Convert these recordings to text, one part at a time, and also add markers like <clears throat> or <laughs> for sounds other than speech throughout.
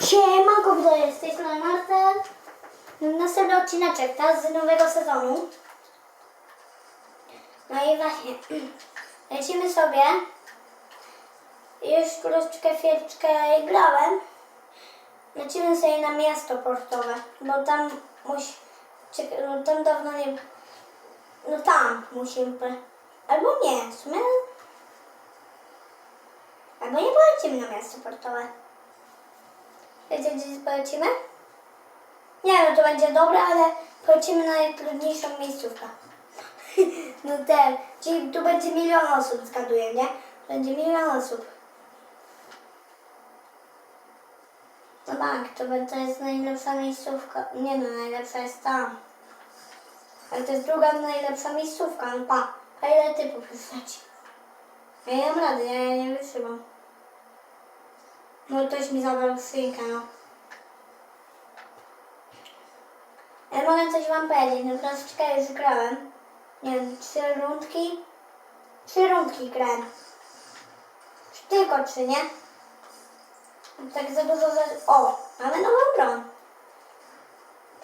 Siemanko, z tej strony Marcel. Następny odcineczek, tak, z nowego sezonu. No i właśnie, <clears throat> lecimy sobie. Już troszeczkę chwileczkę grałem. Lecimy sobie na miasto portowe, bo tam musi, no tam dawno nie, no tam musimy, albo nie, w sumie, albo nie polecimy na miasto portowe. Wiecie, gdzie polecimy? Nie wiem, to będzie dobre, ale polecimy na najtrudniejszą miejscówkę. <laughs> no ten, czyli tu będzie milion osób, zgaduję, nie? Będzie milion osób. No tak, to, jest najlepsza miejscówka. Nie no, najlepsza jest tam. Ale to jest druga najlepsza miejscówka, no pa. A ile typów już? Ja nie mam rady, ja, ja nie wytrzymam. No ktoś mi zabrał szynkę, no. Ja mogę coś wam powiedzieć, no troszeczkę już grałem. Nie wiem, trzy rundki. Trzy rundki grałem. Tylko trzy, nie? Tak za dużo. O, mamy nową broń.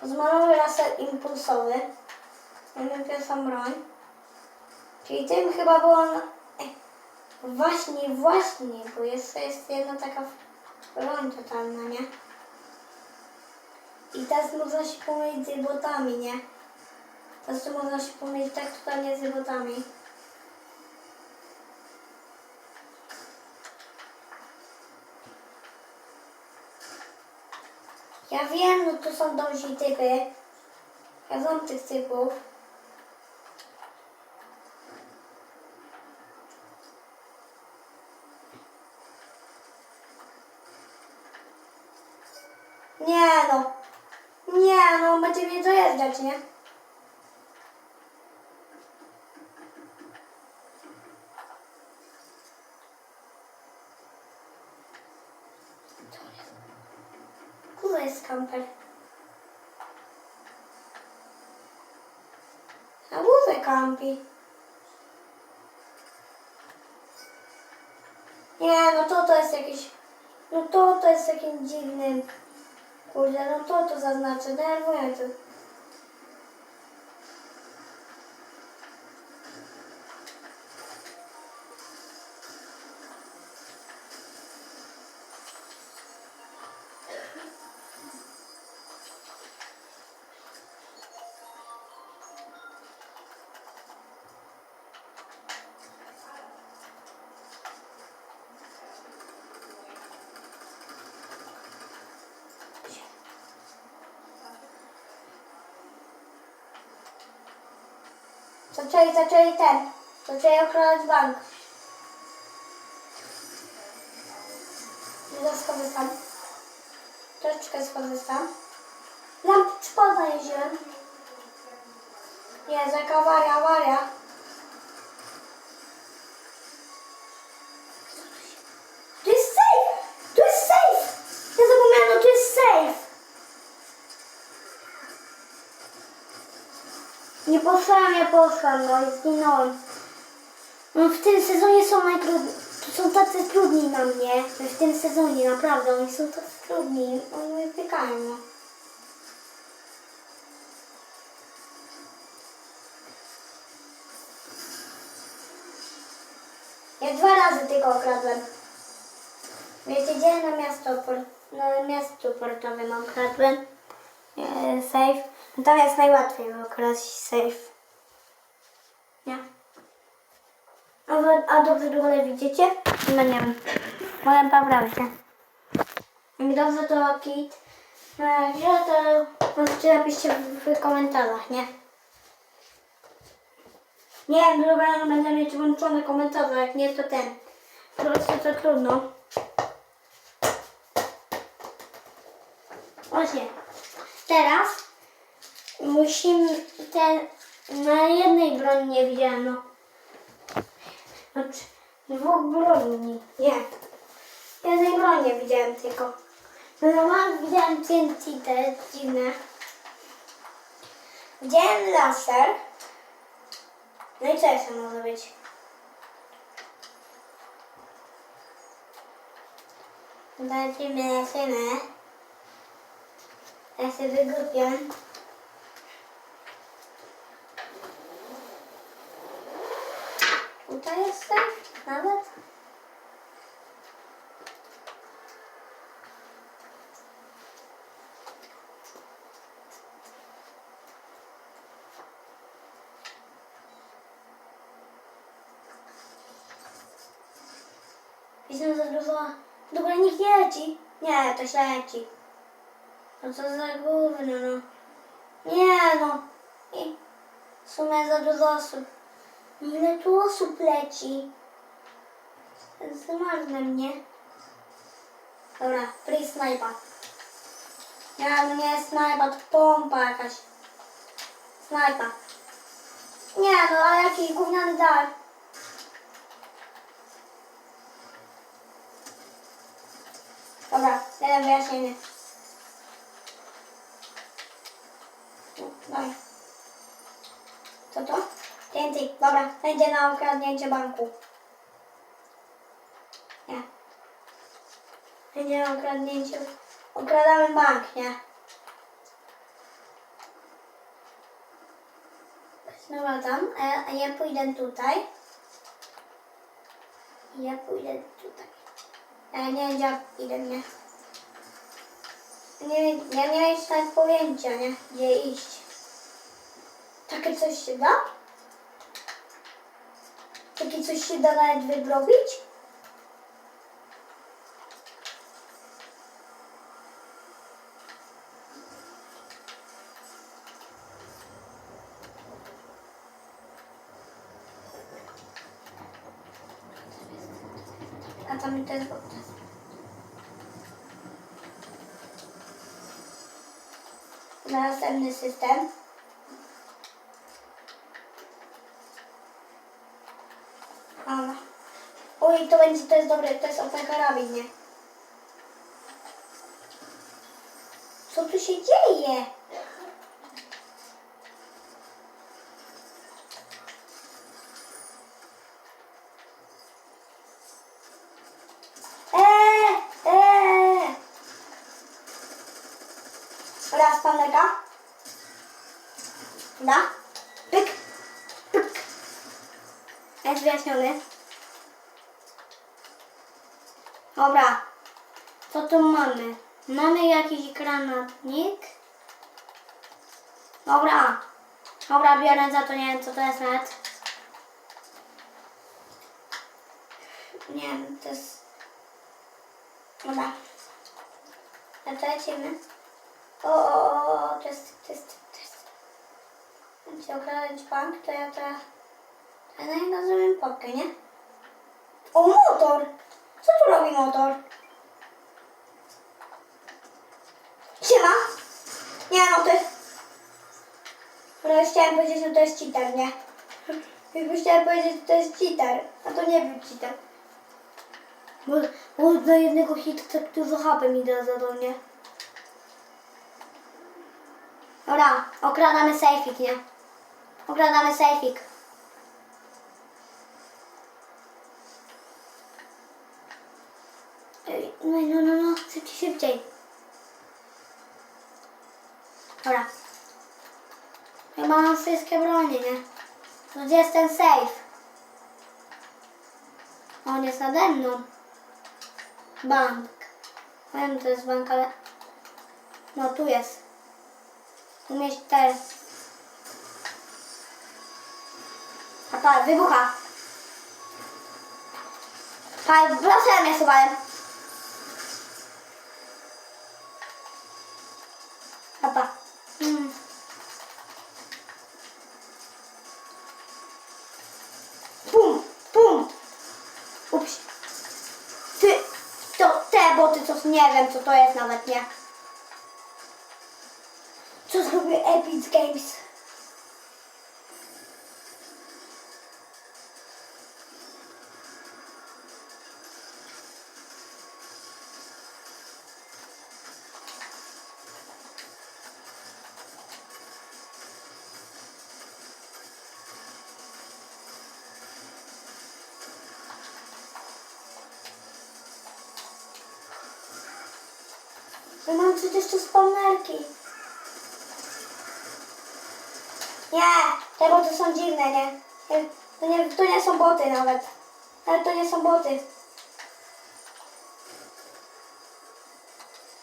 Pozmalowy laser impulsowy. Mamy pierwszą broń. Czyli tym chyba było... Właśnie, właśnie, bo jeszcze jest jedna taka broń totalna, nie? I teraz można się pomylić z botami, nie? Teraz można się pomylić tak totalnie z botami. Ja wiem, no tu są dobrzy typy. Ja znam tych typów. Nie no. Nie no, będzie mnie dojeżdżać, nie? Kurwa jest kamper. Na górze kampi. Nie, no to to jest jakiś... No to to jest jakimś dziwnym... Kurde, no to to zaznaczę, denerwuję Zaczęli, zaczęli ten. Zaczęli okradać bank. Nie skorzystam. Troszeczkę skorzystam. Lamp czy jeździłem. Nie, jaka awaria, awaria. Nie poszłam, ja poszłam, no i zginąłem. No w tym sezonie są najtrudniejsi. To są tacy trudni na mnie. W tym sezonie, naprawdę, oni są tacy trudni. Oni mnie pykają, no. Ja dwa razy tylko okradłem. Wiecie gdzie? Na miasto, na miasto portowe mam okradłem. E, safe. No Tam jest najłatwiej okraść safe. Nie? A, wy- a dobrze widzicie? No nie wiem. Może poprawcie. Jak dobrze to kit. No, źle to możecie napiszcie w, w komentarzach, nie? Nie wiem, dobra, będę mieć włączone komentarze, jak nie to ten. Po prostu to trudno. Właśnie. Teraz musimy ten na jednej broni nie widziałem, no. Znaczy, dwóch broni. Nie. Jednej broni widziałem tylko. No normalnie widziałem TNT, jest dziwne. Widziałem laser. No i co jeszcze może być? Lecimy, lecimy. Ja się wygrupię. Tutaj jest safe nawet. Jestem za dużo. Dobra, nikt nie leci. Nie, to się leci. No co za gówno, no. Nie no. I w sumie za dużo osób. Ile tu osób leci? Zmarzne mnie. Dobra, free sniper. Nie, no nie jest sniper, to pompa jakaś. Sniper. Nie no, ale jakiś gówniany dar. Dobra, jeden wyjaśnienie. Daj. Co to? TNT. Dobra, będzie na ukradnięcie banku. Nie. Będzie na ukradnięcie. Okradamy bank, nie? Znowu tam, ja, a ja pójdę tutaj. Ja pójdę tutaj. Ja nie wiem, gdzie idę, nie? Nie, ja nie miałem nawet pojęcia, nie? Gdzie iść. Takie coś się da? Takie coś się da nawet wybrobić? A tam to jest Następny system. Dobra. Oj, to będzie, to jest dobre, to jest OP karabin, nie? Co tu się dzieje? Eee, eee. Raz paneka. Da. Pyk. Pyk. Jest wyjaśniony. Dobra. Co tu mamy? Mamy jakiś granatnik. Dobra. Dobra, biorę za to, nie wiem co to jest nawet. Nie wiem, to jest... Dobra. A to lecimy. O, o, o, to jest, to jest, to jest. Będzie okradać bank, to ja to... Ja na niego zrobię popkę, nie? O, motor! Co tu robi motor? Siema! Nie no, to jest... No, chciałem powiedzieć, że to jest cheater, nie? Już chciałem powiedzieć, że to jest cheater, a to nie był cheater. Bo, bo dla jednego hita tak dużo HP mi da za to, nie? Dobra, okradamy sejfik, nie? Okradamy sejfik. No, no, no, no, szybciej, szybciej. Dobra. Chyba mam wszystkie bronie, nie? No gdzie jest ten safe? On jest nade mną. Bank. Wiem, to jest bank, ale... No, tu jest. Tu mieć te... A pa, wybucha. Pa, proszę mnie słuchaj. Mm. Pum, pum. Ups. Ty, to te boty, co nie wiem, co to jest nawet, nie? Co zrobił Epic Games? Ja mam przecież tu spawnerki. Nie, te boty są dziwne, nie? To nie, to nie są boty nawet. Ale to nie są boty.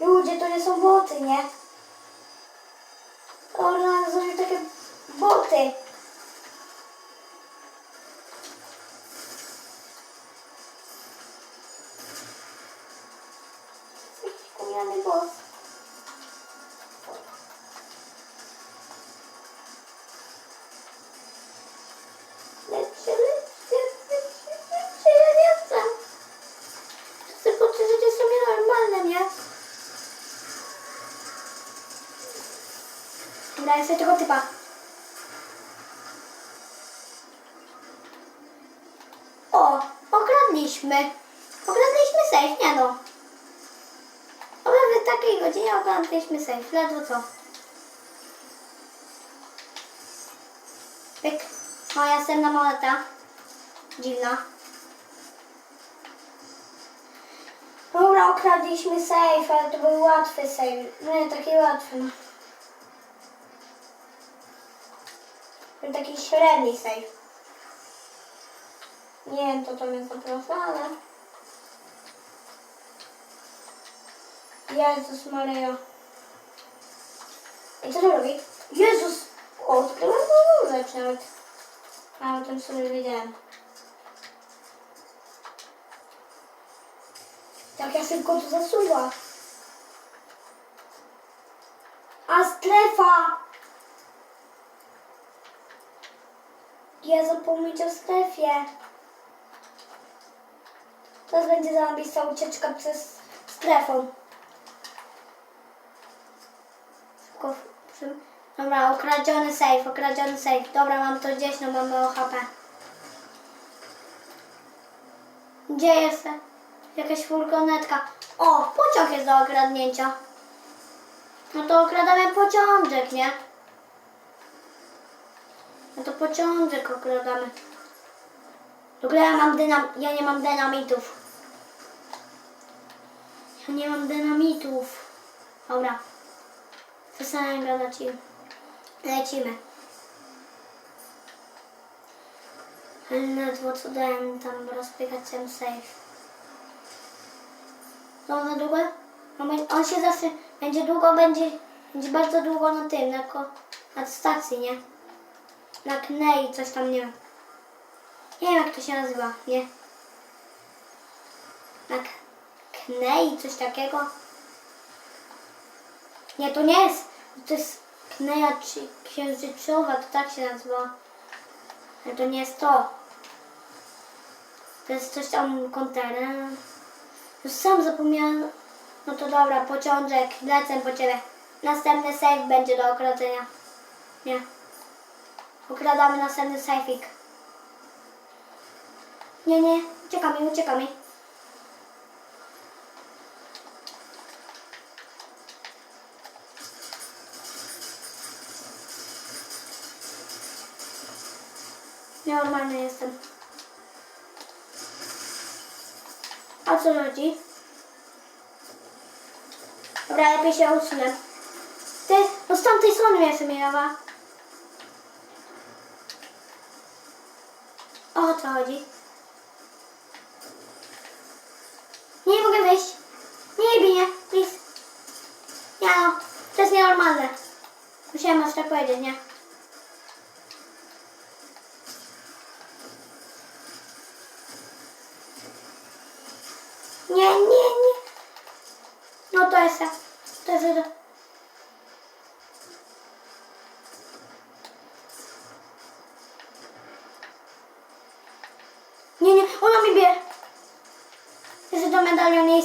Ludzie, to nie są boty, nie? Orna zrobił takie boty. Dobra, jest tego typa. O, okradliśmy. Okradliśmy safe, nie no. W takiej godzinie okradliśmy safe, ledwo co. Pyk. Moja następna moneta. Dziwna. Dobra, okradliśmy safe, ale to był łatwy safe. No nie, taki łatwy. Średni safe. Nie wiem, to jest prosto, ale... Jezus Maryjo. I co to robi? Jezus! O, to mam rzecz nawet. A o tym sobie wiedziałem. Jak ja szybko to zasuwa. A strefa! Ja zapomnieć o strefie. Teraz będzie zajebista ucieczka przez strefą. Dobra, okradziony safe, okradziony safe. Dobra, mam to gdzieś, no mam mało HP. Gdzie jest jakaś furgonetka? O, pociąg jest do okradnięcia. No to okradamy pociążek, nie? No to pociążek okradamy. W ogóle ja mam dynam... Ja nie mam dynamitów. Ja nie mam dynamitów. Dobra. Przestańmy lecimy. Lecimy. Ale ledwo co dałem tam rozpykać ten safe. To na długo? On bę- On się zawsze będzie długo, będzie, będzie bardzo długo na tym, na, na stacji, nie? Na knei, coś tam, nie wiem. Nie wiem jak to się nazywa, nie? Na knei, coś takiego. Nie, to nie jest, to jest kneja czy księżycowa, to tak się nazywa. Ale to nie jest to. To jest coś tam kontener. Już sam zapomniałem. No to dobra, pociążek, lecę po ciebie. Następny safe będzie do okradzenia. Nie. Ukradamy następny safeik. Nie, nie, uciekamy, uciekamy. Normalny jestem. A co chodzi? Dobra, lepiej się usunę. Ty, no z tamtej strony mnie miała. O co chodzi? Nie mogę wyjść. Nie bij please. Nie no, to jest nienormalne. Musiałem tak powiedzieć, nie? Nie, nie, nie. No to jest, to jest,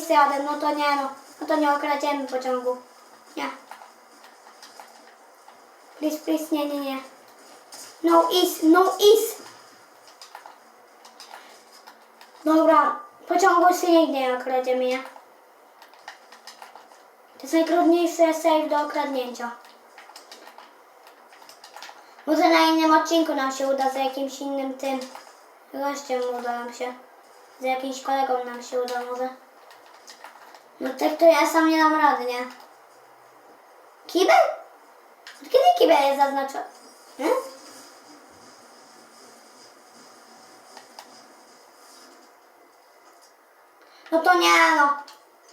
miejsce jadę, no to nie no, no to nie okradziemy pociągu. Nie. Please, please, nie, nie, nie. No is, no is. Dobra, pociągu się nigdy nie okradziemy, nie? To jest najtrudniejszy save do okradnięcia. Może na innym odcinku nam się uda, za jakimś innym tym gościem uda nam się. Z jakimś kolegą nam się uda może. No tak to ja sam nie dam rady, nie? Kibel? Od kiedy kibel jest zaznaczony? Hmm? No to nie no.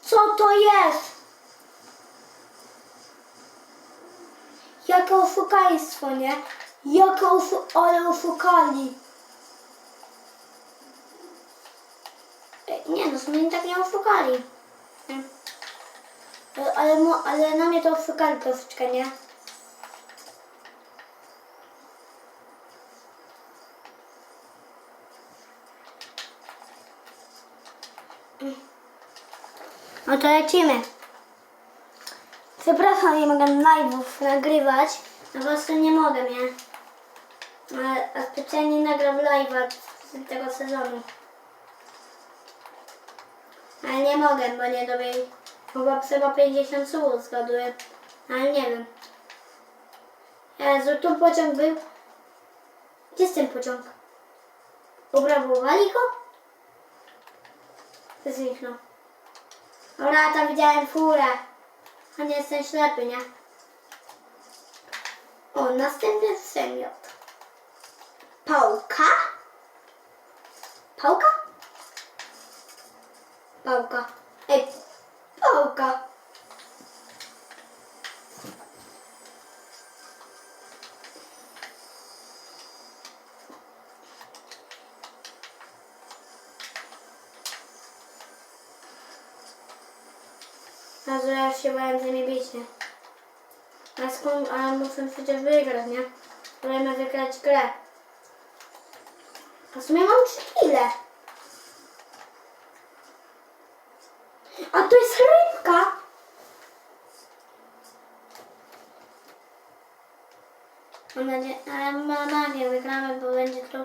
Co to jest? Jakie oszukaństwo, nie? Jakie oszu... ale oszukali. Ej, Nie no, mnie tak nie oszukali. Nie. Ale, ale, na mnie to oszukali troszeczkę, nie? No to lecimy. Przepraszam, nie mogę live'ów nagrywać. No po prostu nie mogę, nie? Ale a specjalnie nagram live'a z tego sezonu. Ale nie mogę, bo nie dobię. Chyba chyba 50 słów zgaduję. Ale nie wiem. Jezu, tu pociąg był. Gdzie jest ten pociąg? Obrabowali go? Zniknął. Dobra, tam widziałem furę. A nie jestem ślepy, nie? O, następny przedmiot. Pałka? Pałka? Pałka. Ej, pałka. A że ja się bałem, że mnie bicie. A skąd, ale muszę przecież wygrać, nie? Możemy wygrać grę. A w sumie mam 3 kile. A to jest rybka. Mam nadzieję, ale mam nadzieję, wygramy, bo będzie to...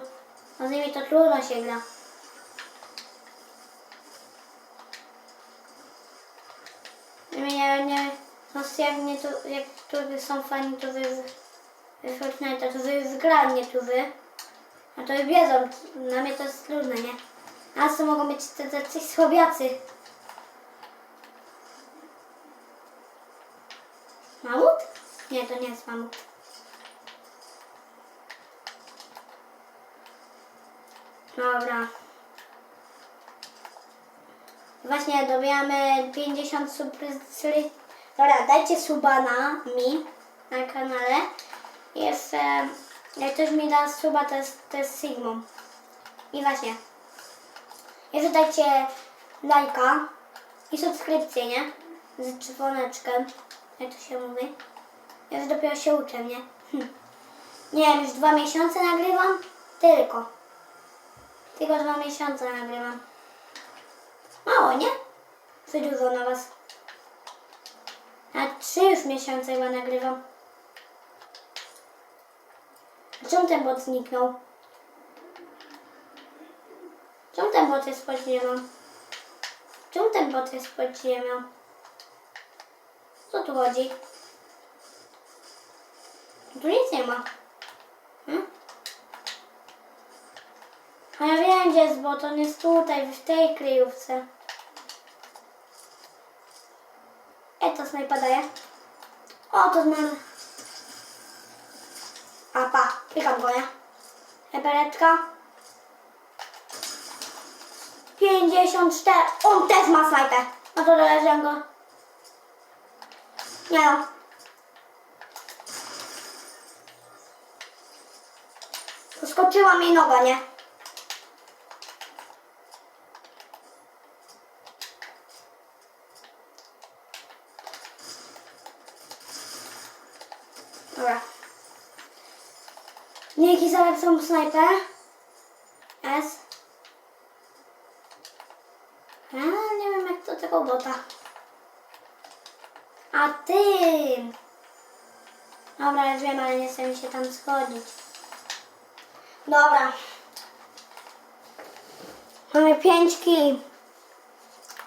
No z nimi to trudno się gra. Nie, nie, no jak nie to, jak tu są fani, to wy, wy Fortnite'a, to wy wygrali, nie tu wy. A to wiedzą, na mnie to jest trudne, nie? A co mogą być tacy słabiacy? Mamut? Nie, to nie jest mamut. Dobra. Właśnie dobijamy 50 subskrypcji. Dobra, dajcie suba na mi na kanale. Jest, jak ktoś mi da suba, to jest, to jest. I właśnie. Jeszcze dajcie lajka i subskrypcję, nie? Z dzwoneczkiem, jak to się mówi. Ja dopiero się uczę, nie? Hm. Nie wiem, już dwa miesiące nagrywam? Tylko. Tylko dwa miesiące nagrywam. Mało, nie? Za dużo na was. A trzy już miesiące chyba nagrywam. Czemu ten bot zniknął? Czemu ten bot jest pod ziemią? Czemu ten bot jest pod ziemią? Co tu chodzi? Tu nic nie ma. Hmm? A ja wiem, gdzie jest bot. On jest tutaj, w tej kryjówce. E, to snajpa daje. O, to znam. A pa, klikam go, nie? Ebereczka. 54. On też ma snajpę. No to doleżę go. Nie no. Skoczyła mi noga, nie? Dobra. Dzięki za lepszą snajpę. S. Ja nie wiem jak do tego bota. A ty. Dobra, już wiem, ale nie chcę mi się tam schodzić. Dobra. Mamy 5 kili.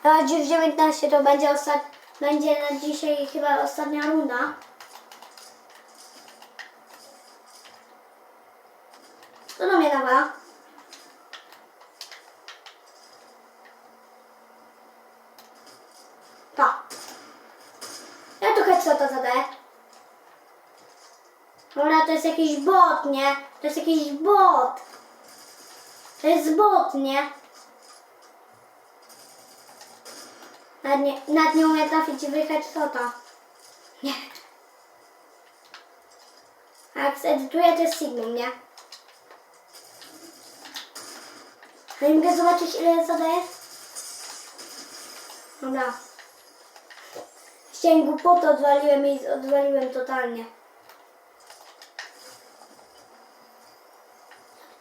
Już 19 to będzie ostat... będzie na dzisiaj chyba ostatnia runda. Co do mnie dawa? To. Ja tu headshota zadaję. Dobra, to jest jakiś bot, nie? To jest jakiś bot. To jest bot, nie? Nad nie, nad nie umie trafić i wyjechać sota. Nie. A jak zedytuję, to jest Sigmund, nie? A nie mogę zobaczyć, ile zadaje? Dobra. Chciałem głupotę odwaliłem i odwaliłem totalnie.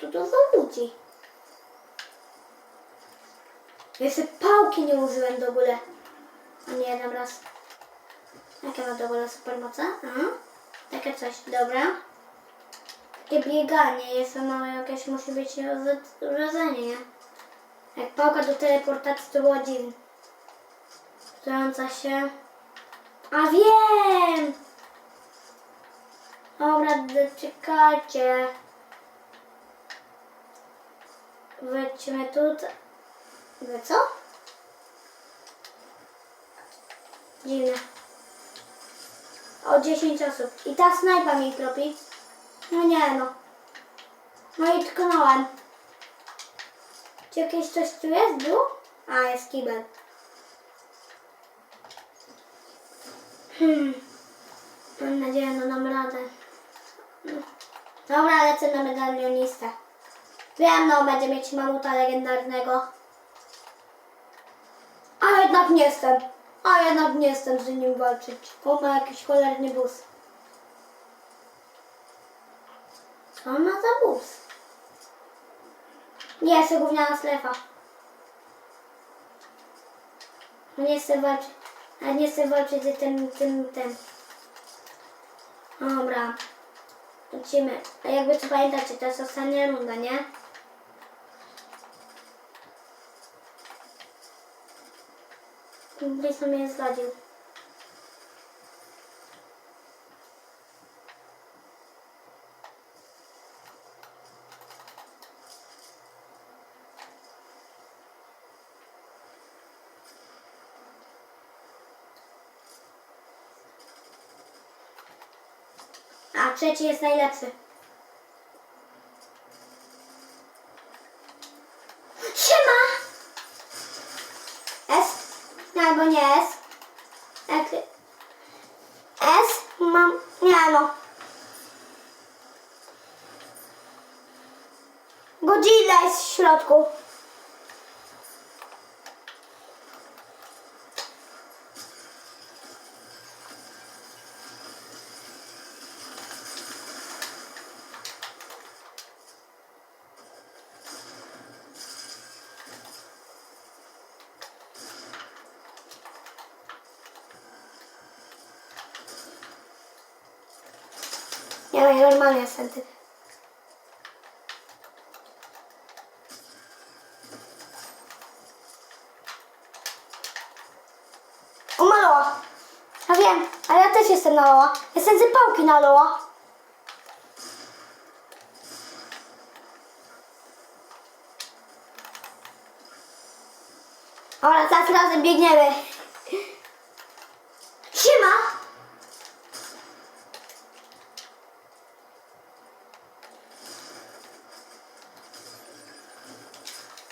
Tu to za ludzi. Jeszcze pałki nie użyłem do ogóle. Nie jeden raz. Jakie ma do ogóle supermoce? Aha. Takie coś, dobra. Takie bieganie, jeszcze ma jakieś musi być urodzenie, nie? Jak pałka do teleportacji to było dziwne. Wtrąca się. A wiem! Dobra, czekajcie. Wejdźmy tutaj. Wy co? Dziwne. O 10 osób. I ta snajpa mi tropi. No nie no. No i tknąłem. Czy jakieś coś tu jest? Było? A, jest kibel. Hmm. Mam nadzieję, no dam radę. No. Dobra, lecę na medalionistę. Wiem, no, będzie mieć mamuta legendarnego. A jednak nie jestem. A jednak nie jestem z nim walczyć. On ma jakiś cholerny bus. Co on ma za bus? Nie, jest gówniana. No nie chcę walczyć. A nie chcę walczyć z tym, tym, tym. Dobra. Lecimy. A jakby co pamiętacie, to jest ostatnia runda, nie? Mnie zgodził. A trzeci jest najlepszy. Siema! S? Nie, albo nie S. Jak... S? Mam... Nie no. Godzilla jest w środku. Nie, ja normalnie jestem typ. O, maloła. Ja wiem, ale ja też jestem na loła. Jestem z pałki na loła. Dobra, teraz razem biegniemy. Siema!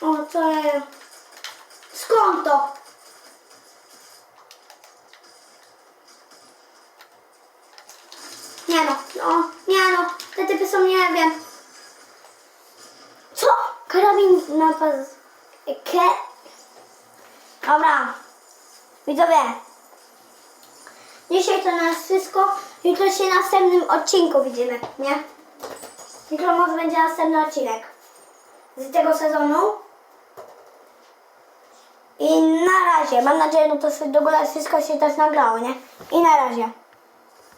O, co ja... Skąd to? Nie no, no, nie no, te typy są, nie wiem. Co? Karabin na pas... Ke... Dobra. Widzowie. Dzisiaj to na nas wszystko. Jutro się w następnym odcinku widzimy, nie? Jutro może będzie następny odcinek z tego sezonu. I na razie. Mam nadzieję, no to do góry wszystko się też nagrało, nie? I na razie.